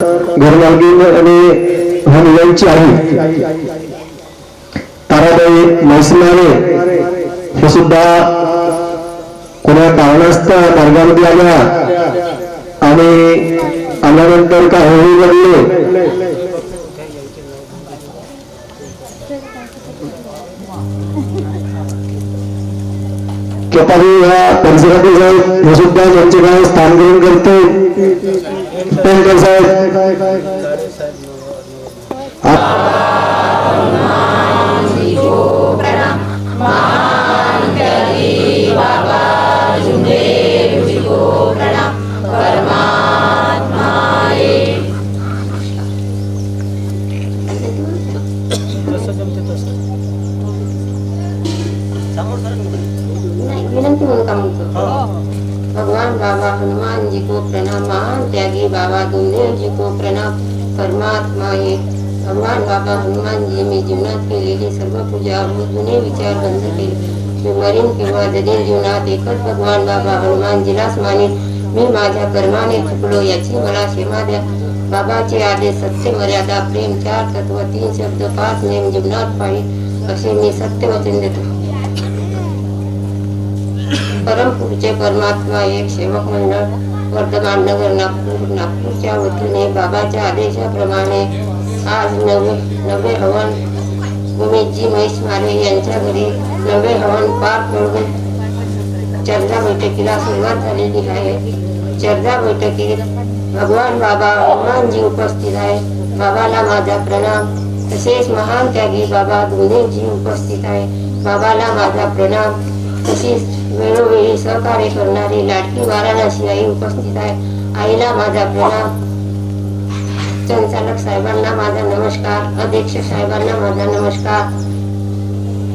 घरमालकीन आणि ह्या आई. ताराबाई मैसमाने हे सुद्धा कोणा कारणास्तव मार्गामध्ये आल्या आणि आल्यानंतर काय होऊ लागले कपारी ह्या परिसरातील साहेब हे सुद्धा त्यांचे काय स्थान ग्रहण करते साहेब. भगवान बाबा हनुमान जी को प्रणाम महान त्यागी बाबा दुर्देव जी को प्रणाम परमात्मा एक भगवान बाबा हनुमान जी मी जीवनात केलेली सर्व पूजा व जुने विचार बंद केले मी मरीन किंवा जगेल जीवनात एकच भगवान बाबा हनुमानजीलाच मानेन मी माझ्या कर्माने चुकलो याची मला क्षमा द्या बाबाचे आदेश सत्य मर्यादा प्रेम चार तत्व तीन शब्द पाच नेम जीवनात पाहिजे असे मी सत्य वचन देतो परमपूरचे परमात्मा एक सेवक मंडळ वर्धमान नगर नागपूर नागपूरच्या वतीने बाबाच्या आदेशाप्रमाणे आज नवे नवे हवन उमेशजी महेश मारे यांच्या घरी नवे हवन पार पडून चर्चा बैठकीला सुरुवात झालेली आहे. चर्चा बैठकीत भगवान बाबा हनुमानजी उपस्थित आहे. बाबाला माझा प्रणाम. तसेच महान त्यागी बाबा दोन्हीजी उपस्थित आहे. बाबाला माझा प्रणाम. तसेच वेळोवेळी सहकार्य करणारी लाडकी वाराणसी आई उपस्थित आहे. आईला माझा प्रणाम. संचालक साहेबांना माझा नमस्कार. अध्यक्ष साहेबांना माझा नमस्कार.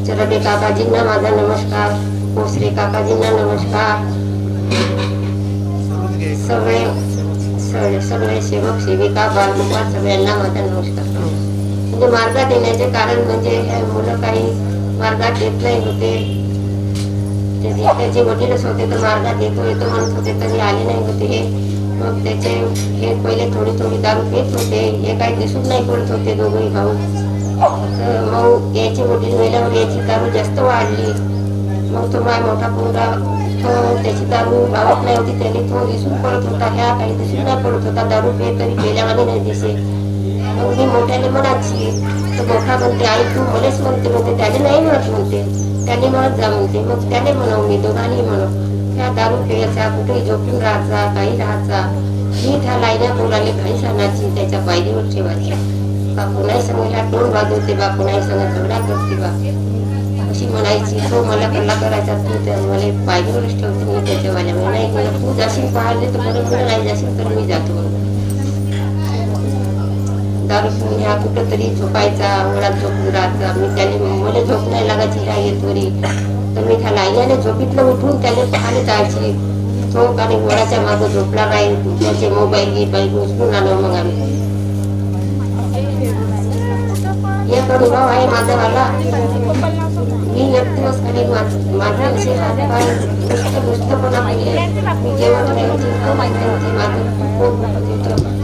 चरडे काकाजींना माझा नमस्कार. कोसरे काकाजींना नमस्कार. सगळे सगळे सेवक सेविका बालकुमार सगळ्यांना माझा नमस्कार म्हणजे मार्गात येण्याचे कारण म्हणजे हे मुलं काही मार्गात येत नाही होते. त्याचे त्याचे वडीलच होते तर मार्गात येतो येतो म्हणत होते तरी आले नाही होते. हे मग त्याचे हे पहिले थोडी थोडी दारू पित होते हे काही दिसून नाही पडत होते दोघंही भाऊ तर मग याचे वडील मेल्यावर याची दारू जास्त वाढली. मग तो माझा मोठा मुलगा तो त्याची दारू भावत नाही होती त्याने तो दिसून पडत होता ह्या काही दिसून नाही पडत होता दारू पे तरी पेल्यावानी नाही दिसे मग मी मोठ्याने म्हणायची तर मोठा म्हणते आई तू मलेच म्हणते म्हणते त्याने नाही म्हणत म्हणते. त्याने म्हणत जा म्हणते मग त्याने म्हणून मी दोघांनी म्हणून त्या दारू प्यायचा कुठेही झोपून राहायचा काही राहायचा. मी त्या लाईन्या पोराले काही सांगायची त्याच्या पायरीवर ठेवायच्या. बापू नाही सांगितला तोंड वाजवते बापू नाही सांगा झगडा करते बा अशी म्हणायची तो मला कल्ला करायचा तू त्या मला पायरीवरच ठेवते मी त्याच्या त्याच्यावाल्या मला नाही तू जाशील पाहिले तर बरं नाही जाशील तर मी जातो. म्हणून दारू पिऊन ह्या कुठं तरी झोपायचा अंगणात झोपून राहायचा मी त्याने मला झोप नाही लागायची ह्या येतवरी तर मी त्या नाईयाने झोपीतलं उठून त्याने पाहायला जायची. तो आणि वडाच्या मागं झोपला नाही त्याचे मोबाईल गिबाईल उचलून आलो मग आम्ही. एक अनुभव आहे माझा वाला. मी एक दिवस खाली मा- माझे असे हात पाय नुसतं नुसतंपणा पाहिले मी जेवण करायची माझं खूप दुखत होतं.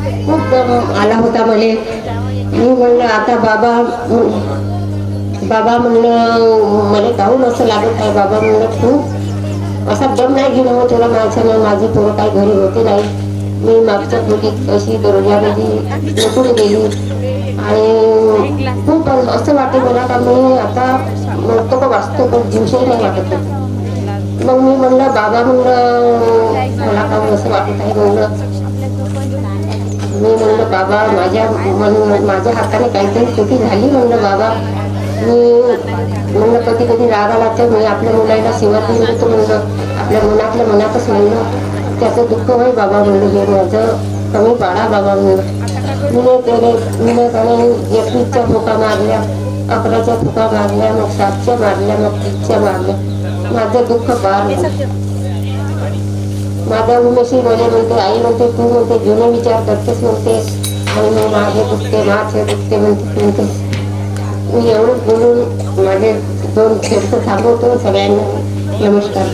आला होता मले मी म्हणलं आता बाबा बाबा म्हणलं मला जाऊन असं लागत आहे बाबा म्हणलं खूप असा दम नाही घेणं हो तुला माझ्यानं माझी पोरं काय घरी होते नाही. मी मागच्या खोलीत अशी दरवाजामध्ये लपून गेली. आणि खूप असं वाटत मला का मी आता म्हणतो का वाचतो पण जीवशही नाही वाटत. मग मी म्हणलं बाबा म्हणलं मला का असं वाटत आहे म्हणलं. मी म्हणलं बाबा माझ्या म्हणून माझ्या हाताने काहीतरी चुकी झाली म्हणलं बाबा. मी म्हणलं कधी कधी राग आला तर मी आपल्या मुलाला सेवा देऊन म्हणलं आपल्या मनातल्या मनातच म्हणलं त्याचं दुःख होय बाबा म्हणलं हे माझं कमी पाडा बाबा म्हणलं. मी त्याने मी त्याने एकवीसच्या फुका मारल्या अकराच्या फुका मारल्या मग सातच्या मारल्या मग तीसच्या मारल्या. माझं दुःख पार माझ्या उमेशी बोले म्हणते आई म्हणते तू म्हणते जुने विचार करतेस म्हणते. आणि मग माझे दुखते माझे दुखते म्हणते म्हणते. मी एवढंच बोलून माझे दोन खेळ थांबवतो सगळ्यांना. नमस्कार.